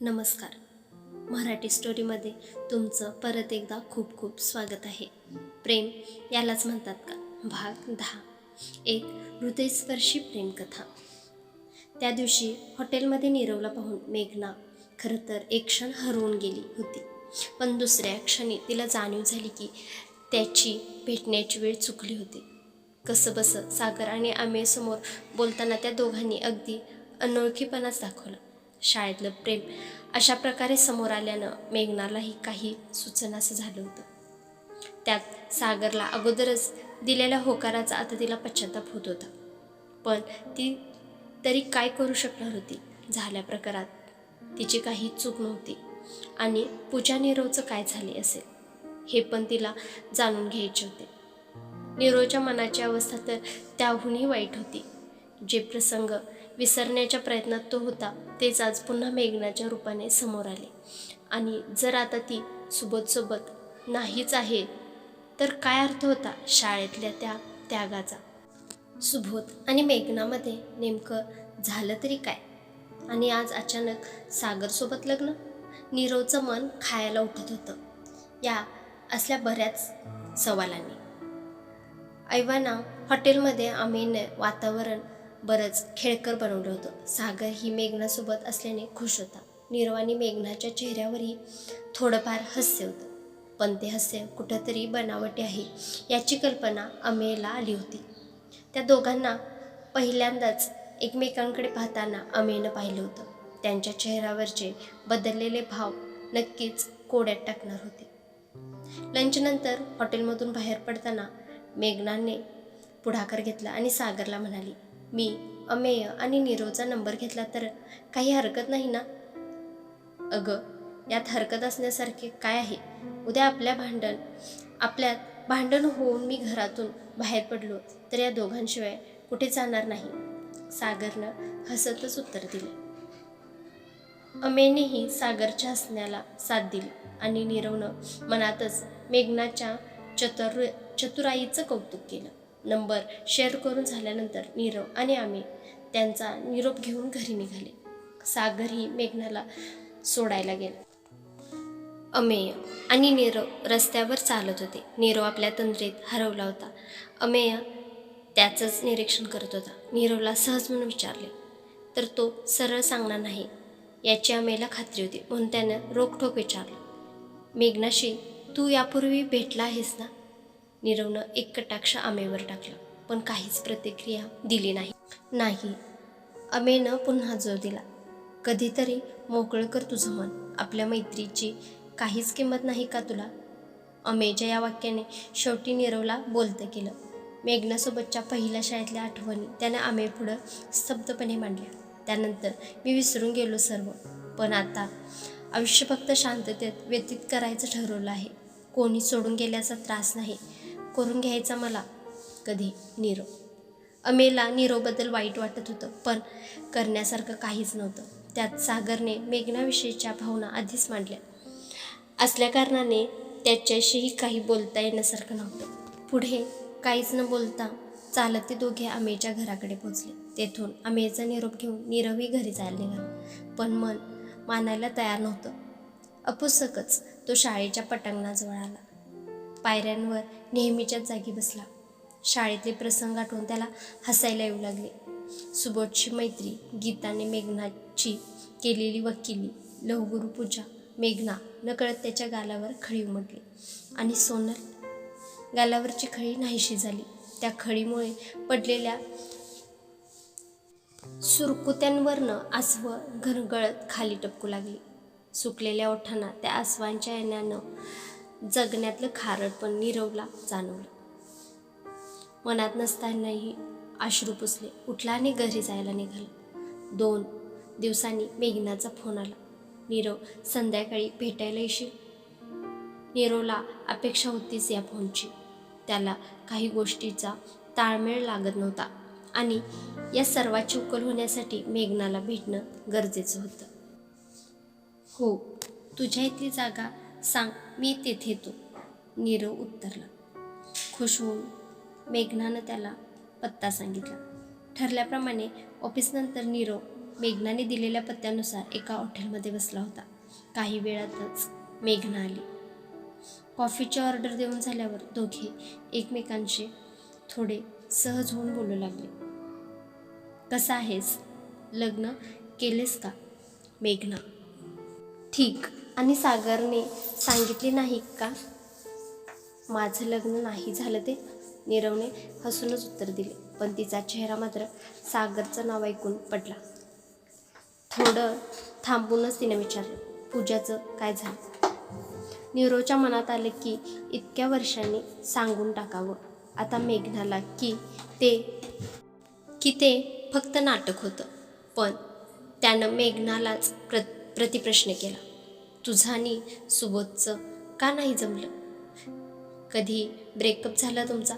नमस्कार. मराठी स्टोरीमध्ये तुमचं परत एकदा खूप खूप स्वागत आहे. प्रेम यालाच म्हणतात का? भाग दहा. एक हृदयस्पर्शी प्रेमकथा. त्या दिवशी हॉटेलमध्ये निरवला पाहून मेघना खरं तर एक क्षण हरवून गेली होती. पण दुसऱ्या क्षणी तिला जाणीव झाली की त्याची भेटण्याची वेळ चुकली होती. कसं बसं सागर आणि आमेसमोर बोलताना त्या दोघांनी अगदी अनोळखीपणाच दाखवला. शाळेतलं प्रेम अशा प्रकारे समोर आल्यानं मेघनालाही काही सुचनासं झालं होतं. त्यात सागरला अगोदरच दिलेल्या होकाराचा आता तिला पश्चाताप होत होता. पण ती तरी काय करू शकणार होती? झाल्या प्रकारात तिची काही चूक नव्हती. आणि पूजा निरोचं काय झाले असेल? हे पण तिला जाणून घ्यायचे होते. निरोच्या मनाची अवस्था तर त्याहूनही वाईट होती. जे प्रसंग विसरण्याच्या प्रयत्नात तो होता. तेच आज पुन्हा मेघनाच्या रूपाने समोर आले. आणि जर आता ती सुबोधसोबत नाहीच आहे तर काय अर्थ होता शाळेतल्या त्या त्यागाचा? सुबोध आणि मेघनामध्ये नेमकं झालं तरी काय? आणि आज अचानक सागरसोबत लग्न? नीरवचं मन खायला उठत होतं. या असल्या बऱ्याच सवालांनी. ऐवाना हॉटेलमध्ये आम्ही वातावरण बरंच खेळकर बनवलं होतं. सागर ही मेघनासोबत असल्याने खुश होता. नीरव मेघनाच्या चेहऱ्यावरही थोडंफार हास्य होतं. पण ते हास्य कुठंतरी बनावटी आहे याची कल्पना अमेयला आली होती. त्या दोघांना पहिल्यांदाच एकमेकांकडे पाहताना अमेयनं पाहिलं होतं. त्यांच्या चेहऱ्यावरचे बदललेले भाव नक्कीच कोड्यात टाकणार होते. लंचनंतर हॉटेलमधून बाहेर पडताना मेघनाने पुढाकार घेतला आणि सागरला म्हणाली मी अमेय आणि निरोचा नंबर घेतला तर काही हरकत नाही ना? अगं यात हरकत असण्यासारखे काय आहे? उद्या आपल्या भांडण आपल्यात भांडण होऊन मी घरातून बाहेर पडलो तर या दोघांशिवाय कुठे जाणार नाही? सागरनं हसतच उत्तर दिले. अमेनेही सागरच्या हसण्याला साथ दिली आणि नीरवनं मनातच मेघनाच्या चतुर चतुराईचं कौतुक केलं. नंबर शेअर करून झाल्यानंतर नीरव आणि आम्ही त्यांचा निरोप घेऊन घरी निघाले. सागरही मेघनाला सोडायला गेला. अमेय आणि नीरव रस्त्यावर चालत होते. नीरव आपल्या तंद्रीत हरवला होता. अमेय त्याचंच निरीक्षण करत होता. नीरवला सहज म्हणून विचारले तर तो सरळ सांगणार नाही याची अमेयला खात्री होती. म्हणून त्यानं रोखठोक विचारलं मेघनाशी तू यापूर्वी भेटला आहेस ना? नीरवनं एक कटाक्ष आमेवर टाकला. पण काहीच प्रतिक्रिया दिली नाही. नाही अमेनं पुन्हा जोर दिला. कधीतरी मोकळं कर तुझं मन आपल्या मैत्रीची काहीच किंमत नाही का तुला? अमेच्या या वाक्याने शेवटी नीरवला बोलतं केलं. मेघनासोबतच्या पहिल्या शाळेतल्या आठवणी त्याने आमे पुढं स्तब्धपणे मांडल्या. त्यानंतर मी विसरून गेलो सर्व. पण आता आयुष्य फक्त शांततेत व्यतीत करायचं ठरवलं आहे. कोणी सोडून गेल्याचा त्रास नाही. करून घ्यायचा मला. कधी? निरो. अमेला निरोबद्दल वाईट वाटत होतं पण करण्यासारखं काहीच नव्हतं. त्यात सागरने मेघनाविषयीच्या भावना आधीच मांडल्या. असल्या कारणाने त्याच्याशीही काही बोलता येण्यासारखं नव्हतं. पुढे काहीच न बोलता चालत ते दोघे अमेच्या घराकडे पोचले तेथून अमेचा निरोप घेऊन नीरवही घरी जायला निघाला. पण मन मानायला तयार नव्हतं. अपुसकच तो शाळेच्या पटांगणाजवळ आला. पायऱ्यांवर नेहमीच्याच जागी बसला. शाळेतले प्रसंग आठवून त्याला हसायला येऊ लागले. सुबोधची मैत्री गीताने मेघनाची केलेली वकिली लवगुरु पूजा मेघना नकळत त्याच्या गालावर खळी उमटली. आणि सोनल गालावरची खळी नाहीशी झाली. त्या खळीमुळे पडलेल्या सुरकुत्यांवरनं आसव घरगळत खाली टपकू लागली. सुकलेल्या ओठांना त्या आसवांच्या येण्यानं जगण्यातलं खारटपण निरवला जाणवलं. मनात नसतानाही अश्रू पुसले. उठला आणि घरी जायला निघाला. दोन दिवसांनी मेघनाचा फोन आला. नीरव संध्याकाळी भेटायला येशील? नीरवला अपेक्षा होतीच या फोनची. त्याला काही गोष्टीचा ताळमेळ लागत नव्हता आणि या सर्वाची उकल होण्यासाठी मेघनाला भेटणं गरजेचं होतं. हो तुझ्या इथली जागा सांग मी तेथे येतो. नीरव उत्तरला. खुश होऊन मेघनानं त्याला पत्ता सांगितला. ठरल्याप्रमाणे ऑफिसनंतर नीरव मेघनाने दिलेल्या पत्त्यानुसार एका हॉटेलमध्ये बसला होता. काही वेळातच मेघना आली. कॉफीची ऑर्डर देऊन झाल्यावर दोघे एकमेकांशी थोडे सहज होऊन बोलू लागले. कसा आहेस? लग्न केलेस का? मेघना. ठीक. आणि सागरने सांगितले नाही का? माझं लग्न नाही झालं ते. नीरवने हसूनच उत्तर दिले. पण तिचा चेहरा मात्र सागरचं नाव ऐकून पडला. थोडं थांबूनच तिने विचारलं पूजाचं काय झालं? नीरवच्या मनात आलं की इतक्या वर्षांनी सांगून टाकावं. आता मेघनाला की ते की ते फक्त नाटक होतं. पण त्यानं मेघनालाच प्र प्रतिप्रश्न केला. तुझानी सुबोधचं का नाही जमलं? कधी ब्रेकअप झाला तुमचा?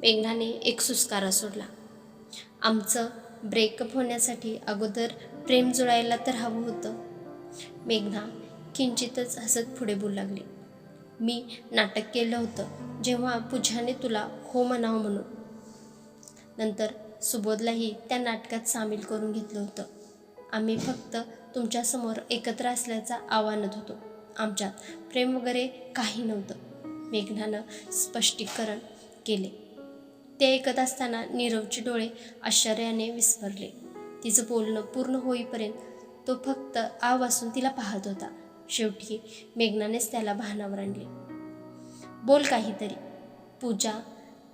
मेघनाने एक सुस्कारा सोडला. आमचं ब्रेकअप होण्यासाठी अगोदर प्रेम जुळायला तर हवं होतं. मेघना किंचितच हसत पुढे बोलू लागली. मी नाटक केलं होतं जेव्हा पूजाने तुला हो म्हणावं म्हणून. नंतर सुबोधलाही त्या नाटकात सामील करून घेतलं होतं. आम्ही फक्त तुमच्यासमोर एकत्र असल्याचा आव्हानत होतो. आमच्यात प्रेम वगैरे काही नव्हतं. मेघनानं स्पष्टीकरण केले. ते ऐकत असताना नीरवचे डोळे आश्चर्याने विस्मरले. तिचं बोलणं पूर्ण होईपर्यंत तो फक्त आ वासून तिला पाहत होता. शेवटी मेघनानेच त्याला भानावर आणले. बोल काहीतरी. पूजा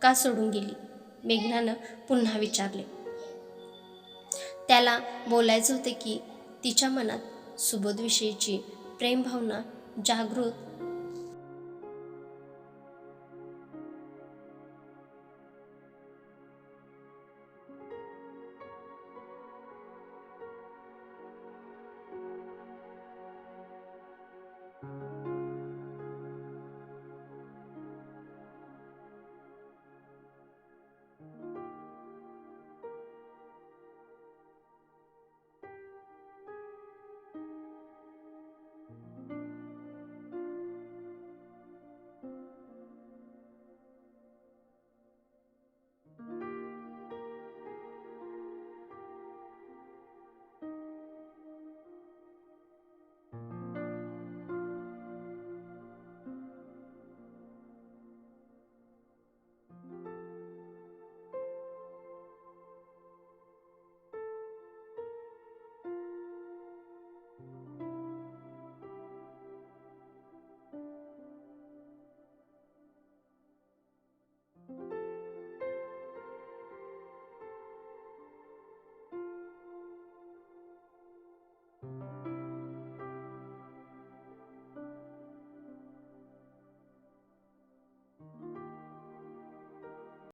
का सोडून गेली? मेघनानं पुन्हा विचारले. त्याला बोलायचं होते की तिच्या मनात सुबोधविषयीची प्रेमभावना जागृत